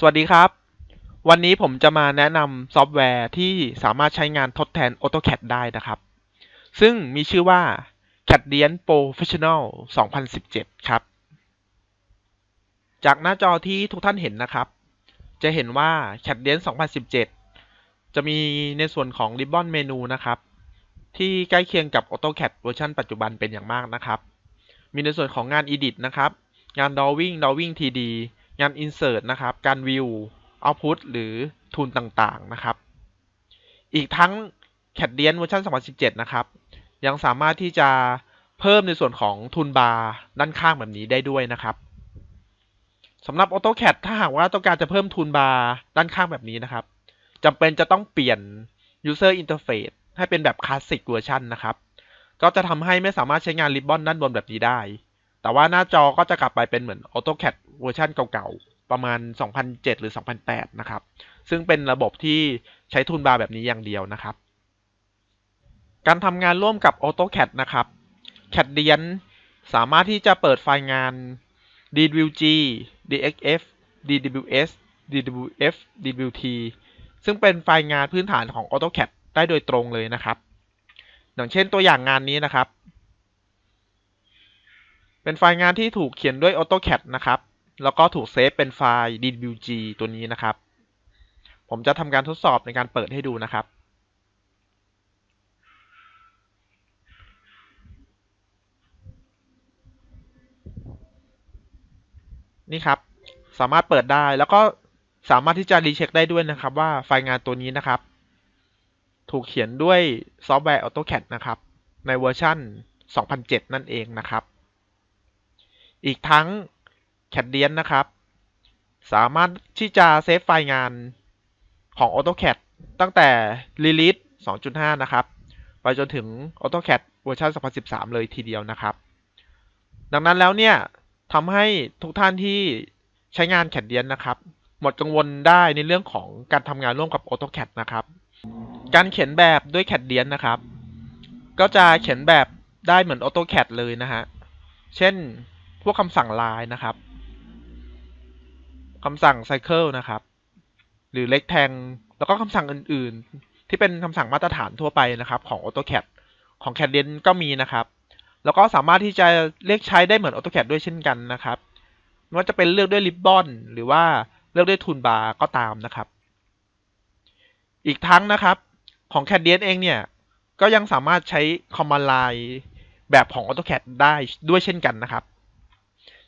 สวัสดีครับ วันนี้ผมจะมาแนะนำซอฟต์แวร์ที่สามารถใช้งานทดแทน AutoCAD ได้นะครับ ซึ่งมีชื่อว่า Cadence Professional 2017 ครับ จากหน้าจอที่ทุกท่านเห็นนะครับ จะเห็นว่า Cadence 2017 จะมีในส่วนของ Ribbon Menu นะครับ ที่ใกล้เคียงกับ AutoCAD เวอร์ชันปัจจุบันเป็นอย่างมากนะครับ มีในส่วนของงาน Edit นะครับ งาน Drawing Drawing 3D งาน Insert นะครับ การ View Output หรือ Tool ต่างๆ นะครับ อีกทั้ง Cadence เวอร์ชัน2017 นะครับ ยังสามารถที่จะเพิ่มในส่วนของ Toolbar ด้านข้างแบบนี้ได้ด้วยนะครับสำหรับ AutoCAD ถ้าหากว่าต้องการจะเพิ่ม Toolbar ด้านข้างแบบนี้นะครับจำเป็นจะต้องเปลี่ยน User Interface ให้เป็นแบบ Classic เวอร์ชันนะครับ ก็จะทำให้ไม่สามารถใช้งานริบบอนด้านบนแบบนี้ได้ แต่ว่าหน้าจอก็จะกลับไปเป็นเหมือน AutoCAD เวอร์ชันเก่าๆ ประมาณ 2007 หรือ 2008 นะครับ ซึ่งเป็นระบบที่ใช้ทูลบาร์แบบนี้อย่างเดียวนะครับ การทำงานร่วมกับ AutoCAD นะครับ Cadence สามารถที่จะเปิดไฟล์งาน DWG DXF DWS DWF DWT ซึ่งเป็นไฟล์งานพื้นฐานของ AutoCAD ได้โดยตรงเลยนะครับ อย่างเช่นตัวอย่างงานนี้นะครับ เป็นไฟล์งานที่ถูกเขียนด้วย AutoCAD นะครับ แล้วก็ถูกเซฟเป็นไฟล์ DWG ตัวนี้นะครับ ผมจะทำการทดสอบในการเปิดให้ดูนะครับนี่ครับ สามารถเปิดได้แล้วก็สามารถที่จะรีเช็คได้ด้วยนะครับ ว่าไฟล์งานตัวนี้นะครับ ถูกเขียนด้วยซอฟต์แวร์ AutoCAD นะครับ ในเวอร์ชัน 2007 นั่นเองนะครับ อีกทั้ง Cadence นะครับ สามารถที่จะเซฟไฟล์งานของ AutoCAD ตั้งแต่ Release 2.5 นะครับ ไปจนถึง AutoCAD เวอร์ชัน2013 เลยทีเดียวนะครับ ดังนั้นแล้วเนี่ยทำให้ทุกท่านที่ใช้งาน Cadence นะครับ หมดกังวลได้ในเรื่องของการทำงานร่วมกับ AutoCAD นะครับ การเขียนแบบด้วย Cadence นะครับ ก็จะเขียนแบบได้เหมือน AutoCAD เลยนะฮะ เช่น วกคำสั่งลายนะครับคำสั่ง Cycle นะครับ หรือ Rectangle แล้วก็คำสั่งอื่นๆ ที่เป็นคำสั่งมาตรฐานทั่วไปนะครับ ของ AutoCAD ของ Cadence ก็มีนะครับ แล้วก็สามารถที่จะเรียกใช้ได้เหมือน AutoCAD ด้วยเช่นกันนะครับไม่ว่าจะเป็นเลือกด้วย Ribbon หรือว่าเลือกด้วย Toolbar ก็ตามนะครับ อีกทั้งนะครับของ Cadence เองเนี่ย ก็ยังสามารถใช้ Command Line แบบของ AutoCAD ได้ด้วยเช่นกันนะครับ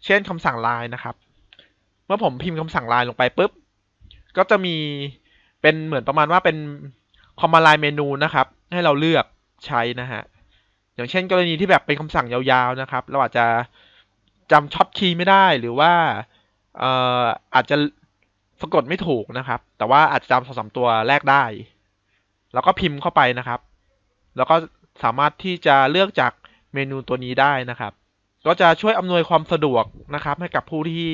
เช่นคำสั่ง line นะครับ เมื่อผมพิมพ์คำสั่ง line ลงไปปุ๊บ ก็จะมีเป็นเหมือนประมาณว่าเป็น Command Line เมนูนะครับ ให้เราเลือกใช้นะฮะ อย่างเช่นกรณีที่แบบเป็นคำสั่งยาวๆนะครับ เราอาจจะจำช็อตคีย์ไม่ได้หรือว่าเอ่ออาจจะสะกดไม่ถูกนะครับ แต่ว่าอาจจะจำสองสามตัวแรกได้ แล้วก็พิมพ์เข้าไปนะครับ แล้วก็สามารถที่จะเลือกจากเมนูตัวนี้ได้นะครับ ก็จะช่วยอำนวยความสะดวกนะครับ ให้กับผู้ที่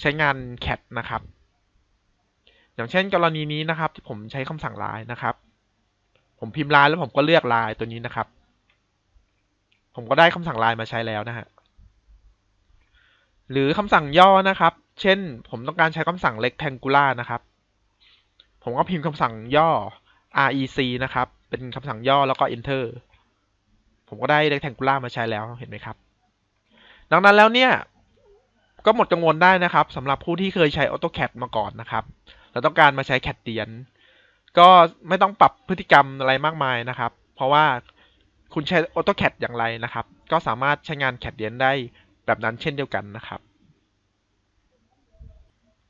ใช้งาน CAD นะครับ อย่างเช่นกรณีนี้นะครับ ที่ผมใช้คำสั่งลายนะครับ ผมพิมพ์ลายแล้วผมก็เลือกลายตัวนี้นะครับ ผมก็ได้คำสั่งลายมาใช้แล้วนะฮะหรือคำสั่งย่อนะครับ เช่น ผมต้องการใช้คำสั่ง rectangular นะครับ ผมก็พิมพ์คำสั่งย่อ rec นะครับ เป็นคำสั่งย่อแล้วก็ enter ผมก็ได้ rectangular มาใช้แล้ว เห็นไหมครับ ดังนั้นแล้วเนี่ย ก็หมดกังวลได้นะครับสำหรับผู้ที่เคยใช้ AutoCAD มาก่อนนะครับแล้วต้องการมาใช้ Cadence ก็ไม่ต้องปรับพฤติกรรมอะไรมากมายนะครับ เพราะว่าคุณใช้ AutoCAD อย่างไรนะครับ ก็สามารถใช้งาน Cadence ได้แบบนั้นเช่นเดียวกันนะครับ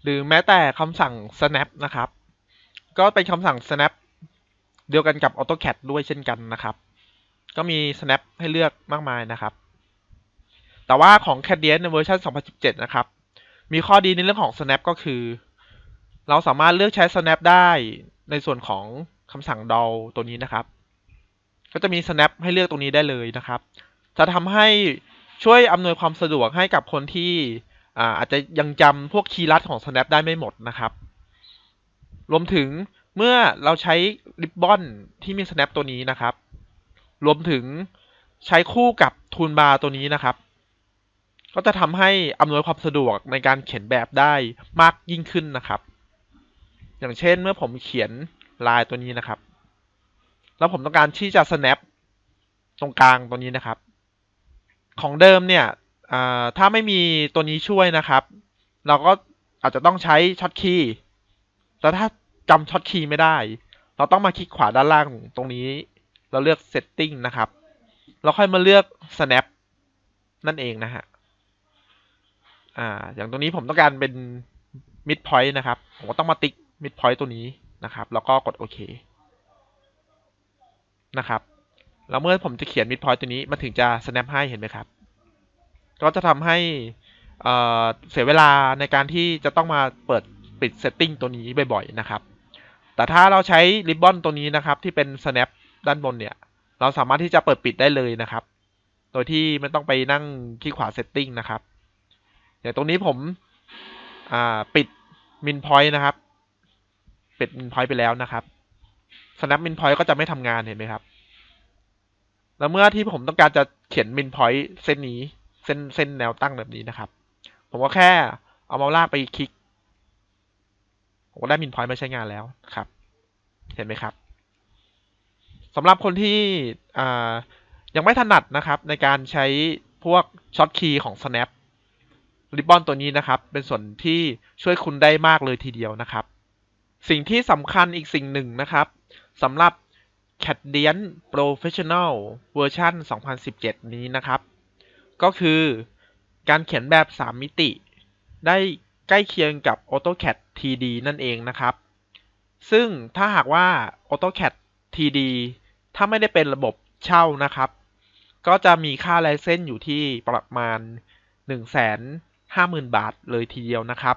หรือแม้แต่คำสั่ง snap นะครับ ก็เป็นคำสั่ง snap เดียวกันกับ AutoCAD ด้วยเช่นกันนะครับ ก็มี snap ให้เลือกมากมายนะครับ แต่ว่าของ Cadence ในเวอร์ชัน2017 นะครับ มีข้อดีในเรื่องของ snap ก็คือ เราสามารถเลือกใช้ snap ได้ในส่วนของคำสั่ง doll ตัวนี้นะครับ ก็จะมี snap ให้เลือกตรงนี้ได้เลยนะครับ จะทำให้ช่วยอำนวยความสะดวกให้กับคนที่อาจจะยังจำพวกคีย์ลัดของ snap ได้ไม่หมดนะครับ รวมถึงเมื่อเราใช้ริบบอนที่มี snap ตัวนี้นะครับ รวมถึงใช้คู่กับ toolbar ตัวนี้นะครับ ก็จะทำให้อำนวยความสะดวกในการเขียนแบบได้มากยิ่งขึ้นนะครับ อย่างเช่นเมื่อผมเขียนลายตัวนี้นะครับ แล้วผมต้องการที่จะ snap ตรงกลางตัวนี้นะครับ ของเดิมเนี่ยถ้าไม่มีตัวนี้ช่วยนะครับ เราก็อาจจะต้องใช้ช็อตคีย์แต่ถ้าจำช็อตคีย์ไม่ได้ เราต้องมาคลิกขวาด้านล่างตรงนี้ เราเลือก setting นะครับ เราค่อยมาเลือก snap นั่นเองนะฮะ อ่า อย่างตรงนี้ผมต้องการเป็น mid point นะครับ ผมก็ต้องมาติ๊ก mid point ตัวนี้นะครับ แล้วก็กดโอเคนะครับ แล้วเมื่อผมจะเขียน mid point ตัวนี้มันถึงจะ snap ให้เห็นไหมครับ ก็จะทำให้เสียเวลาในการที่จะต้องมาเปิดปิด setting ตัวนี้บ่อยๆนะครับ แต่ถ้าเราใช้ ribbon ตัวนี้นะครับ ที่เป็น snap ด้านบนเนี่ย เราสามารถที่จะเปิดปิดได้เลยนะครับ โดยที่ไม่ต้องไปนั่งคลิกขวา setting นะครับ อย่างตรงนี้ผมปิด min point นะครับ ปิด min point ไปแล้วนะครับ snap min point ก็จะไม่ทำงานเห็นไหมครับ แล้วเมื่อที่ผมต้องการจะเขียน min point เส้นนี้ เส้นเส้นแนวตั้งแบบนี้นะครับ ผมก็แค่เอาเมาส์ลากไปคลิก ผมก็ได้ min point มาใช้งานแล้วครับ เห็นไหมครับสำหรับคนที่ยังไม่ถนัดนะครับ ในการใช้พวกช็อตคีย์ของ snap ริบบอนตัวนี้นะครับ เป็นส่วนที่ช่วยคุณได้มากเลยทีเดียวนะครับ สิ่งที่สำคัญอีกสิ่งหนึ่งนะครับสำหรับ Cadence Professional เวอร์ชัน2017 นี้นะครับ ก็คือการเขียนแบบ 3 มิติ ได้ใกล้เคียงกับ AutoCAD 3D นั่นเองนะครับ ซึ่งถ้าหากว่า AutoCAD 3D ถ้าไม่ได้เป็นระบบเช่านะครับ ก็จะมีค่าไลเซนส์อยู่ที่ประมาณ1 5 0 0 0 0 บาทเลยทีเดียวนะครับ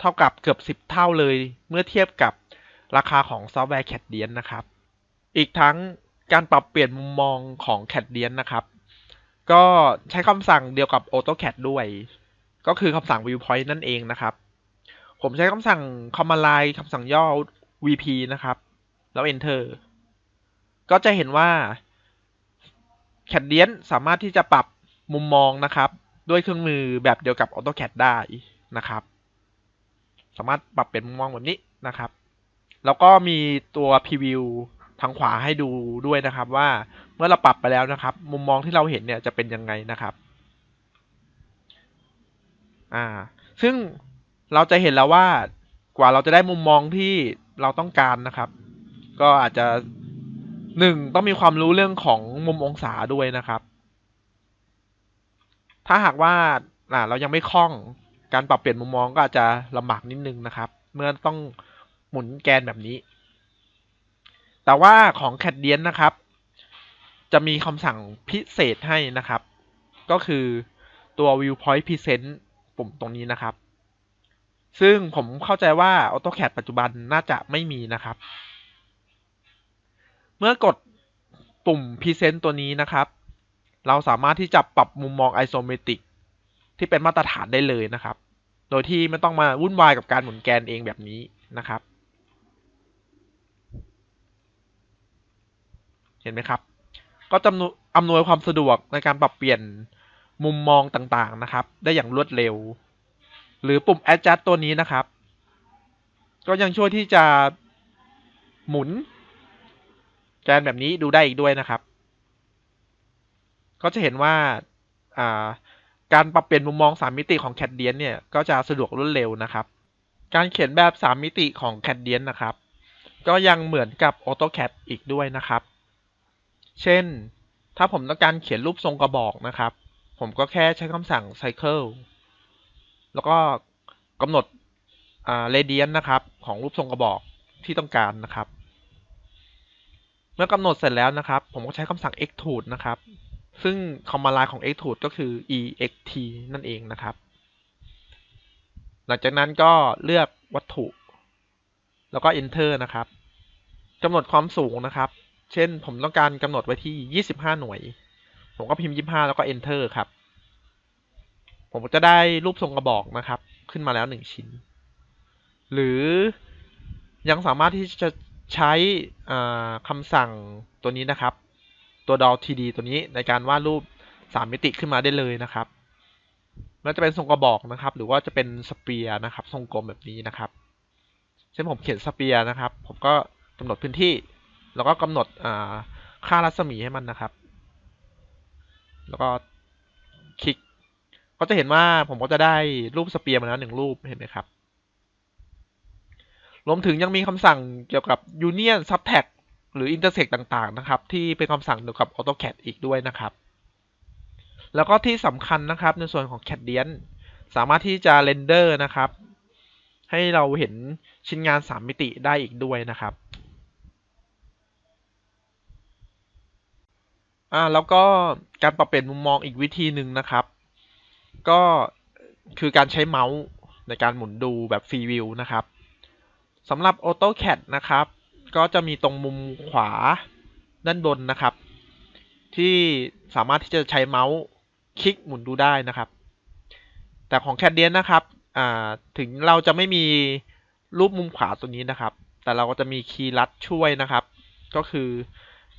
เท่ากับเกือบ 10 เท่าเลยเมื่อเทียบกับราคาของซอฟต์แวร์ CAD นนะครับ อีกทั้งการปรับเปลี่ยนมุมมองของ CAD นนะครับ ก็ใช้คำสั่งเดียวกับ AutoCAD ด้วย ก็คือคำสั่ง Viewpoint นั่นเองนะครับ ผมใช้คำสั่ง Command คำสั่งย่อ VP นะครับ แล้ว Enter ก็จะเห็นว่าแคดเดียนสามารถที่จะปรับมุมมองนะครับ ด้วยเครื่องมือแบบเดียวกับ AutoCAD ได้นะครับ สามารถปรับเป็นมุมมองแบบนี้นะครับ แล้วก็มีตัว Preview ทางขวาให้ดูด้วยนะครับ ว่าเมื่อเราปรับไปแล้วนะครับ มุมมองที่เราเห็นเนี่ยจะเป็นยังไงนะครับอ่าซึ่งเราจะเห็นแล้วว่ากว่าเราจะได้มุมมองที่เราต้องการนะครับ ก็อาจจะหนึ่งต้องมีความรู้เรื่องของมุมองศาด้วยนะครับ ถ้าหากว่าเรายังไม่คล่องการปรับเปลี่ยนมุมมองก็อาจจะลำบากนิดนึงนะครับ เมื่อต้องหมุนแกนแบบนี้ แต่ว่าของแคดเดียนนะครับ จะมีคำสั่งพิเศษให้นะครับ ก็คือตัว viewpoint present ปุ่มตรงนี้นะครับ ซึ่งผมเข้าใจว่า AutoCAD ปัจจุบันน่าจะไม่มีนะครับ เมื่อกดปุ่ม Present ตัวนี้นะครับ เราสามารถที่จะปรับมุมมอง Isometric ที่เป็นมาตรฐานได้เลยนะครับ โดยที่ไม่ต้องมาวุ่นวายกับการหมุนแกนเองแบบนี้นะครับ เห็นไหมครับ ก็จำนวนอำนวยความสะดวกในการปรับเปลี่ยนมุมมองต่างๆนะครับ ได้อย่างรวดเร็ว หรือปุ่ม Adjust ตัวนี้นะครับ ก็ยังช่วยที่จะหมุนแกนแบบนี้ดูได้อีกด้วยนะครับ ก็จะเห็นว่าการปรับเปลี่ยนมุมมอง 3 มิติของ CAD เดียนเนี่ยก็จะสะดวกรวดเร็วนะครับ การเขียนแบบ 3 มิติของ CAD นะครับ ก็ยังเหมือนกับ AutoCAD อีกด้วยนะครับ เช่น ถ้าผมต้องการเขียนรูปทรงกระบอกนะครับ ผมก็แค่ใช้คำสั่ง Cycle แล้วก็กำหนดเรเดียนนะครับ ของรูปทรงกระบอกที่ต้องการนะครับ เมื่อกำหนดเสร็จแล้วนะครับ ผมก็ใช้คำสั่ง extrude นะครับ ซึ่งคอมมานด์ไลน์ของ extrude ก็คือ ext นั่นเองนะครับ หลังจากนั้นก็เลือกวัตถุ แล้วก็ enter นะครับกำหนดความสูงนะครับ เช่นผมต้องการกำหนดไว้ที่ 25 หน่วย ผมก็พิมพ์ 25 แล้วก็ enter ครับ ผมจะได้รูปทรงกระบอกนะครับ ขึ้นมาแล้ว 1 ชิ้น หรือยังสามารถที่จะใช้คำสั่งตัวนี้นะครับ ตัว doll td ตัวนี้ในการวาดรูป 3 มิติขึ้นมาได้เลยนะครับม่ว่าจะเป็นทรงกระบอกนะครับ หรือว่าจะเป็นสเปียร์นะครับ ทรงกลมแบบนี้นะครับ เช่นผมเขียนสเปียร์นะครับ ผมก็กำหนดพื้นที่ แล้วก็กำหนดค่ารัศมีให้มันนะครับ แล้วก็คลิก ก็จะเห็นว่าผมก็จะได้รูปสเปียร์มาแล้วหนึ่งรูปเห็นไหมครับ รวมถึงยังมีคำสั่งเกี่ยวกับ union subtract หรือ intersect ต่างๆนะครับ ที่เป็นคำสั่งเกี่ยวกับ AutoCAD อีกด้วยนะครับ แล้วก็ที่สำคัญนะครับในส่วนของ CADian สามารถที่จะเรนเดอร์นะครับ ให้เราเห็นชิ้นงาน 3 มิติได้อีกด้วยนะครับอ่าแล้วก็การปรับเปลี่ยนมุมมองอีกวิธีหนึ่งนะครับ ก็คือการใช้เมาส์ในการหมุนดูแบบฟรีวิวนะครับสำหรับ AutoCAD นะครับ ก็จะมีตรงมุมขวาด้านบนนะครับ ที่สามารถที่จะใช้เมาส์คลิกหมุนดูได้นะครับ แต่ของ CADian นนะครับถึงเราจะไม่มีรูปมุมขวาตัวนี้นะครับ แต่เราก็จะมีคีย์ลัดช่วยนะครับ ก็คือ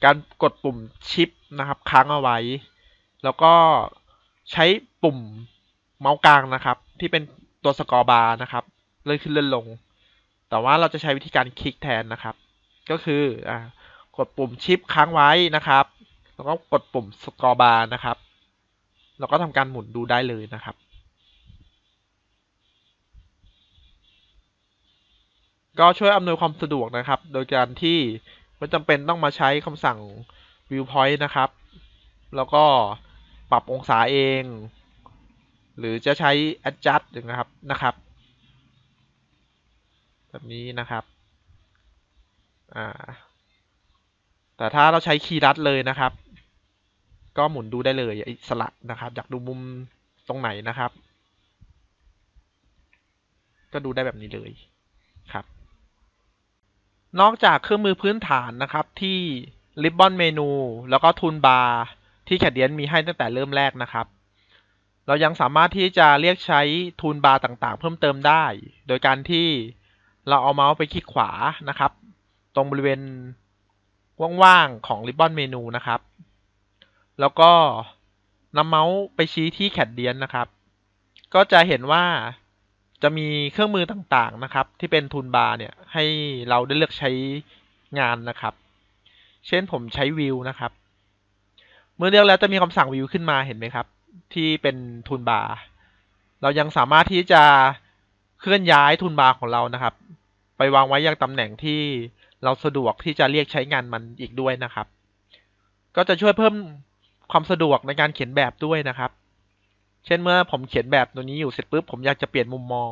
การกดปุ่มชิปนะครับ ค้างเอาไว้ แล้วก็ใช้ปุ่มเมาส์กลางนะครับ ที่เป็นตัวสกอร์บาร์นะครับเลื่อนขึ้นเลื่อนลง แต่ว่าเราจะใช้วิธีการคลิกแทนนะครับ ก็คืออ่ากดปุ่มชิปค้างไว้นะครับ แล้วก็กดปุ่มสกอร์บาร์นะครับแล้วก็ทำการหมุนดูได้เลยนะครับ ก็ช่วยอำนวยความสะดวกนะครับ โดยการที่ไม่จำเป็นต้องมาใช้คำสั่ง viewpoint นะครับ แล้วก็ปรับองศาเอง หรือจะใช้ adjust นะครับนะครับ แบบนี้นะครับ อ่า แต่ถ้าเราใช้คีย์ลัดเลยนะครับ ก็หมุนดูได้เลยอิสระนะครับ อยากดูมุมตรงไหนนะครับ ก็ดูได้แบบนี้เลยครับ นอกจากเครื่องมือพื้นฐานนะครับที่ Ribbon Menu แล้วก็ Toolbar ที่ Cadence มีให้ตั้งแต่เริ่มแรกนะครับ เรายังสามารถที่จะเรียกใช้ Toolbar ต่างๆ เพิ่มเติมได้ โดยการที่เราเอาเมาส์ไปคลิกขวานะครับ ตรงบริเวณว่างๆของ Ribbon Menu นะครับ แล้วก็นำเมาส์ไปชี้ที่ Cadence นะครับ ก็จะเห็นว่าจะมีเครื่องมือต่างๆนะครับ ที่เป็นทูลบาร์เนี่ยให้เราได้เลือกใช้งานนะครับ เช่นผมใช้วิวนะครับ เมื่อเลือกแล้วจะมีคำสั่งวิวขึ้นมาเห็นไหมครับ ที่เป็นทูลบาร์เรายังสามารถที่จะเคลื่อนย้ายทูลบาร์ของเรานะครับ ไปวางไว้ยังตำแหน่งที่ เราสะดวกที่จะเรียกใช้งานมันอีกด้วยนะครับ ก็จะช่วยเพิ่มความสะดวกในการเขียนแบบด้วยนะครับ เช่นเมื่อผมเขียนแบบตัวนี้อยู่เสร็จปุ๊บผมอยากจะเปลี่ยนมุมมอง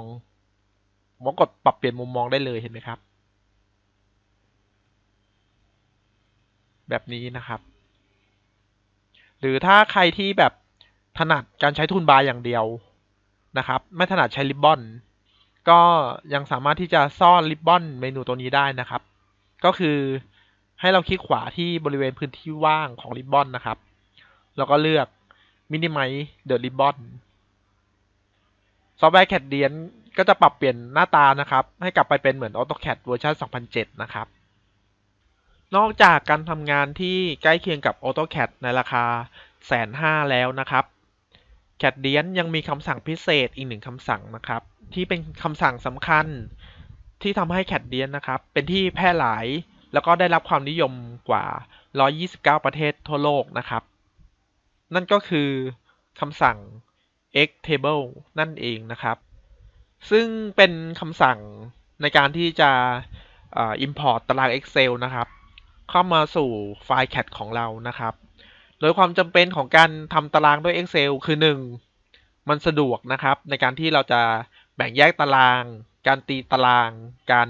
ผมก็กดปรับเปลี่ยนมุมมองได้เลยเห็นไหมครับ แบบนี้นะครับ หรือถ้าใครที่แบบถนัดการใช้ทุนบาร์อย่างเดียวนะครับ ไม่ถนัดใช้ริบบอนก็ยังสามารถที่จะซ่อนริบบอนเมนูตัวนี้ได้นะครับ ก็คือให้เราคลิกขวาที่บริเวณพื้นที่ว่างของริบบอนนะครับ แล้วก็เลือก minimize the ribbon ซอฟต์แวร์ Cadence ก็จะปรับเปลี่ยนหน้าตานะครับ ให้กลับไปเป็นเหมือน AutoCAD เวอร์ชัน2007 นะครับ นอกจากการทำงานที่ใกล้เคียงกับ AutoCAD ในราคาแสนห้าแล้วนะครับ Cadence ยังมีคำสั่งพิเศษอีกหนึ่งคำสั่งนะครับ ที่เป็นคำสั่งสำคัญ ที่ทำให้ Cadence นะครับ เป็นที่แพร่หลาย แล้วก็ได้รับความนิยมกว่า 129 ประเทศทั่วโลกนะครับ นั่นก็คือคำสั่ง x table นั่นเองนะครับ ซึ่งเป็นคำสั่งในการที่จะ import ตาราง Excel นะครับ เข้ามาสู่ไฟล์ CAD ของเรานะครับ โดยความจำเป็นของการทำตารางด้วย Excel คือ 1. มันสะดวกนะครับ ในการที่เราจะแบ่งแยกตาราง การตีตาราง การ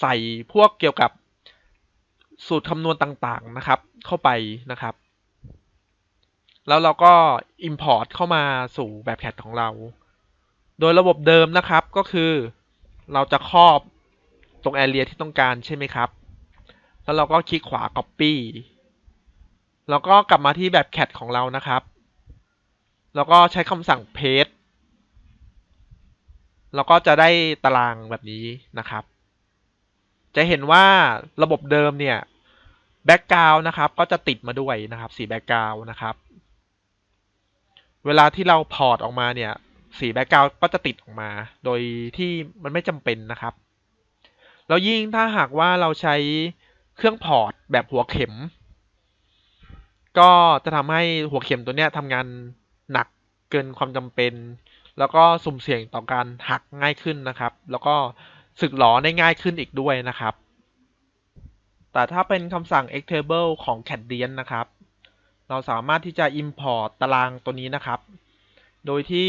ใส่พวกเกี่ยวกับสูตรคำนวณต่างๆนะครับ เข้าไปนะครับ แล้วเราก็ Import เข้ามาสู่แบบ CAD ของเรา โดยระบบเดิมนะครับก็คือเราจะครอบตรง Area ที่ต้องการใช่ไหมครับ แล้วเราก็คลิกขวา Copy แล้วก็กลับมาที่แบบ CAD ของเรานะครับ แล้วก็ใช้คำสั่ง Paste แล้วก็จะได้ตารางแบบนี้นะครับ จะเห็นว่าระบบเดิมเนี่ยแบ็กกราวนะครับ ก็จะติดมาด้วยนะครับ สีแบ็กกราวนะครับ เวลาที่เราพอร์ตออกมาเนี่ย สีแบ็กกราวก็จะติดออกมา โดยที่มันไม่จำเป็นนะครับ แล้วยิ่งถ้าหากว่าเราใช้เครื่องพอร์ตแบบหัวเข็ม ก็จะทำให้หัวเข็มตัวเนี้ยทำงานหนักเกินความจำเป็น แล้วก็สุ่มเสี่ยงต่อการหักง่ายขึ้นนะครับ แล้วก็สึกหลอได้ง่ายขึ้นอีกด้วยนะครับ แต่ถ้าเป็นคำสั่ง xtable ของ Cadence นะครับ เราสามารถที่จะ import ตารางตัวนี้นะครับ โดยที่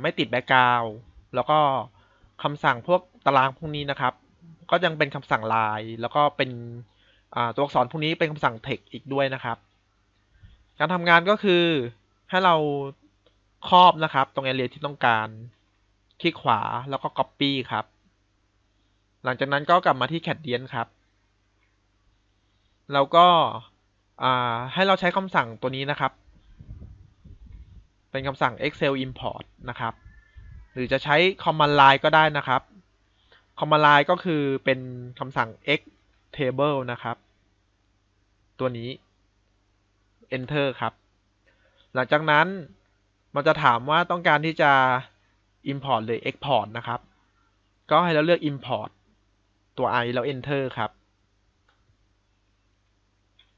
ไม่ติดแบ็กกราวแล้วก็คำสั่งพวกตารางพวกนี้นะครับ ก็ยังเป็นคำสั่งลายแล้วก็เป็นตัวอักษรพวกนี้เป็นคำสั่ง text อีกด้วยนะครับ การทำงานก็คือให้เรา ครอบนะครับ ตรง area ที่ต้องการ คลิกขวาแล้วก็ copy ครับ หลังจากนั้นก็กลับมาที่ Cadence ครับ แล้วก็ให้เราใช้คำสั่งตัวนี้นะครับ เป็นคำสั่ง excel import นะครับ หรือจะใช้ command line ก็ได้นะครับ command line ก็คือเป็นคำสั่ง x table นะครับ ตัวนี้ enter ครับ หลังจากนั้น มันจะถามว่าต้องการที่จะ import หรือ export นะครับ ก็ให้เราเลือก import ตัว i แล้ว enter ครับ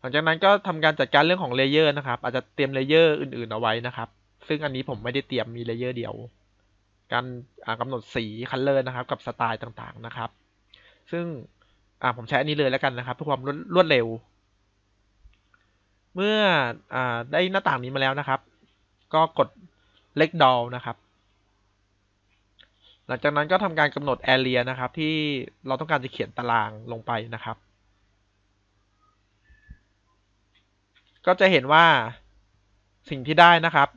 หลังจากนั้นก็ทำการจัดการเรื่องของเลเยอร์นะครับ อาจจะเตรียมเลเยอร์อื่นๆเอาไว้นะครับ ซึ่งอันนี้ผมไม่ได้เตรียมมีเลเยอร์เดียว การกำหนดสีคัลเลอร์นะครับ กับสไตล์ต่างๆนะครับ ซึ่งผมใช้อันนี้เลยแล้วกันนะครับเพื่อความรวดเร็ว เมื่ออได้หน้าต่างนี้มาแล้วนะครับ ก็กดเล็กดอลนะครับ หลังจากนั้นก็ทำการกำหนด area นะครับ ที่เราต้องการจะเขียนตารางลงไปนะครับ ก็จะเห็นว่าสิ่งที่ได้นะครับ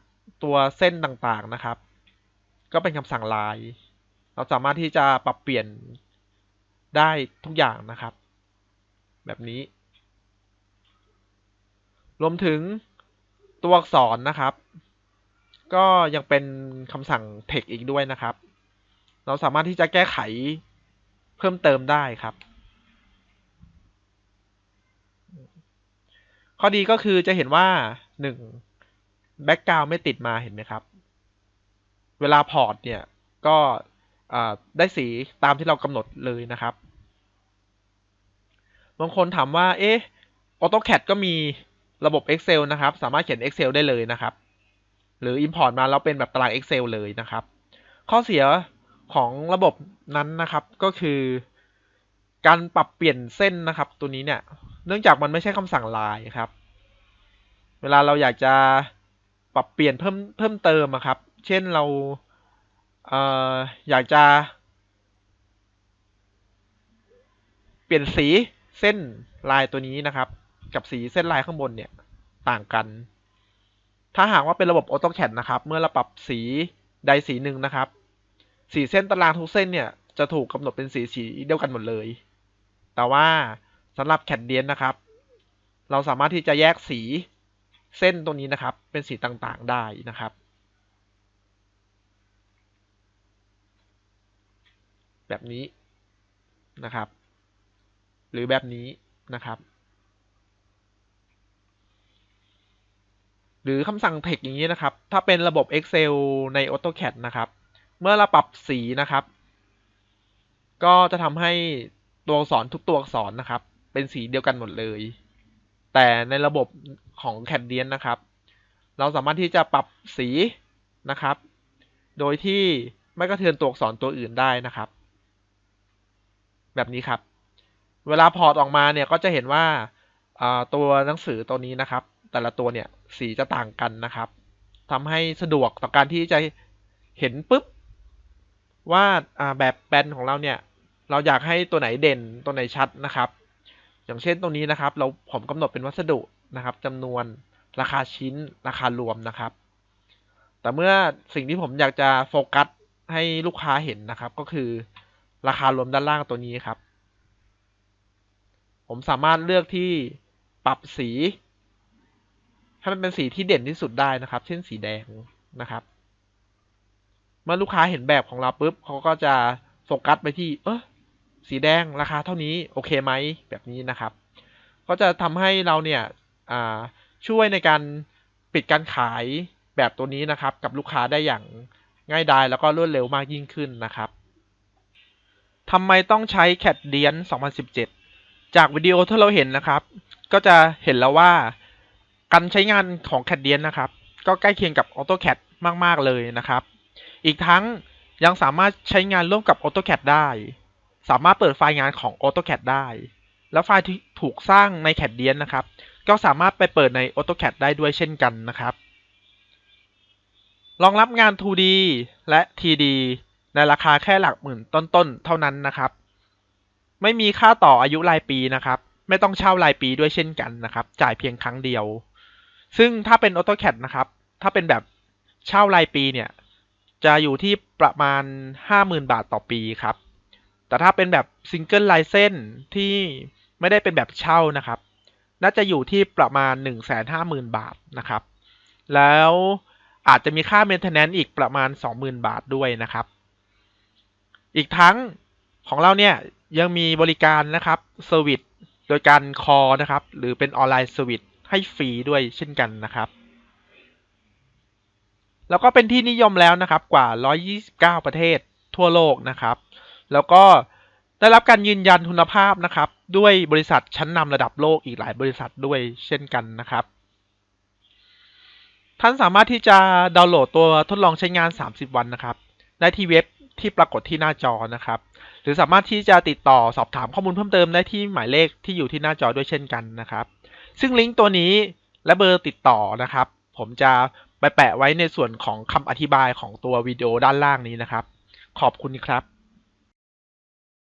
ตัวเส้นต่างๆนะครับ ก็เป็นคำสั่งลาย เราสามารถที่จะปรับเปลี่ยนได้ทุกอย่างนะครับ แบบนี้ รวมถึงตัวอักษรนะครับ ก็ยังเป็นคำสั่ง text อีกด้วยนะครับ เราสามารถที่จะแก้ไขเพิ่มเติมได้ครับ ข้อดีก็คือจะเห็นว่า 1 background ไม่ติดมาเห็นไหมครับ เวลาพอร์ตเนี่ย ก็ได้สีตามที่เรากำหนดเลยนะครับ บางคนถามว่า เอ๊ะ AutoCAD ก็มีระบบ Excel นะครับ สามารถเขียน Excel ได้เลยนะครับ หรือ Import มาแล้วเป็นแบบตาราง Excel เลยนะครับ ข้อเสียของระบบนั้นนะครับก็คือ การปรับเปลี่ยนเส้นนะครับ ตัวนี้เนี่ย เนื่องจากมันไม่ใช่คำสั่งลายครับ เวลาเราอยากจะปรับเปลี่ยนเพิ่มเพิ่มเติมครับ เช่นเราเอออยากจะ เปลี่ยนสีเส้นลายตัวนี้นะครับ กับสีเส้นลายข้างบนเนี่ยต่างกัน ถ้าหากว่าเป็นระบบ AutoCAD นะครับ เมื่อเราปรับสีใดสีหนึ่งนะครับ สีเส้นตารางทุกเส้นเนี่ยจะถูกกำหนดเป็นสีสีเดียวกันหมดเลย แต่ว่าสำหรับ c a d เดียนนะครับ เราสามารถที่จะแยกสีเส้นตรงนี้นะครับ เป็นสีต่างๆได้นะครับ แบบนี้นะครับ หรือแบบนี้นะครับ หรือคำสั่ง text อย่างนี้นะครับ ถ้าเป็นระบบ Excel ใน AutoCAD นะครับ เมื่อเราปรับสีนะครับ ก็จะทำให้ตัวอักษรทุกตัวอักษรนะครับ เป็นสีเดียวกันหมดเลย แต่ในระบบของ c a d เดียนนะครับ เราสามารถที่จะปรับสีนะครับ โดยที่ไม่กระเทือนตัวอักษรตัวอื่นได้นะครับ แบบนี้ครับ เวลาพอร์ตออกมาเนี่ยก็จะเห็นว่าตัวหนังสือตัวนี้นะครับ แต่ละตัวเนี่ยสีจะต่างกันนะครับทำให้สะดวกต่อการที่จะเห็นปุ๊บว่าแบบแปนของเราเนี่ยเราอยากให้ตัวไหนเด่นตัวไหนชัดนะครับ อย่างเช่นตรงนี้นะครับ เราผมกำหนดเป็นวัสดุนะครับจำนวนราคาชิ้นราคารวมนะครับ แต่เมื่อสิ่งที่ผมอยากจะโฟกัสให้ลูกค้าเห็นนะครับ ก็คือราคารวมด้านล่างตัวนี้ครับ ผมสามารถเลือกที่ปรับสี ให้มันเป็นสีที่เด่นที่สุดได้นะครับ เช่นสีแดงนะครับ เมื่อลูกค้าเห็นแบบของเราปุ๊บเขาก็จะโฟกัสไปที่ เออสีแดงราคาเท่านี้โอเคไหมแบบนี้นะครับ ก็จะทำให้เราเนี่ยช่วยในการปิดการขายแบบตัวนี้นะครับ กับลูกค้าได้อย่างง่ายดายแล้วก็รวดเร็วมากยิ่งขึ้นนะครับทำไมต้องใช้ CAD d i a n 2017 จากวิดีโอที่เราเห็นนะครับ ก็จะเห็นแล้วว่า การใช้งานของ CAD d i a n นนะครับ ก็ใกล้เคียงกับ AutoCAD มาก ๆ เลยนะครับ อีกทั้งยังสามารถใช้งานร่วมกับ AutoCAD ได้ สามารถเปิดไฟล์งานของ AutoCAD ได้ แล้วไฟล์ที่ถูกสร้างใน CAD d i a n นะครับ ก็สามารถไปเปิดใน AutoCAD ได้ด้วยเช่นกันนะครับ รองรับงาน 2D และ 3D ในราคาแค่หลักหมื่นต้น ๆ เท่านั้นนะครับ ไม่มีค่าต่ออายุรายปีนะครับ ไม่ต้องเช่ารายปีด้วยเช่นกันนะครับ จ่ายเพียงครั้งเดียว ซึ่งถ้าเป็น AutoCAD นะครับ ถ้าเป็นแบบเช่ารายปีเนี่ย จะอยู่ที่ประมาณ 50,000 บาทต่อปีครับ แต่ถ้าเป็นแบบ Single License ที่ไม่ได้เป็นแบบเช่านะครับ น่าจะอยู่ที่ประมาณ 150,000 บาทนะครับ แล้วอาจจะมีค่า Maintenance อีกประมาณ 20,000 บาทด้วยนะครับ อีกทั้งของเราเนี่ยยังมีบริการนะครับเซอร์วิสโดยการคอนะครับ หรือเป็นออนไลน์เซอร์วิส ให้ฟรีด้วยเช่นกันนะครับ แล้วก็เป็นที่นิยมแล้วนะครับกว่า 129 ประเทศทั่วโลกนะครับ แล้วก็ได้รับการยืนยันคุณภาพนะครับ ด้วยบริษัทชั้นนำระดับโลกอีกหลายบริษัทด้วยเช่นกันนะครับ ท่านสามารถที่จะดาวน์โหลดตัวทดลองใช้งาน 30 วันนะครับ ได้ที่เว็บที่ปรากฏที่หน้าจอนะครับ หรือสามารถที่จะติดต่อสอบถามข้อมูลเพิ่มเติมได้ที่หมายเลขที่อยู่ที่หน้าจอด้วยเช่นกันนะครับ ซึ่งลิงก์ตัวนี้และเบอร์ติดต่อนะครับ ผมจะไปแปะไว้ในส่วนของคำอธิบายของตัววิดีโอด้านล่างนี้นะครับ ขอบคุณครับ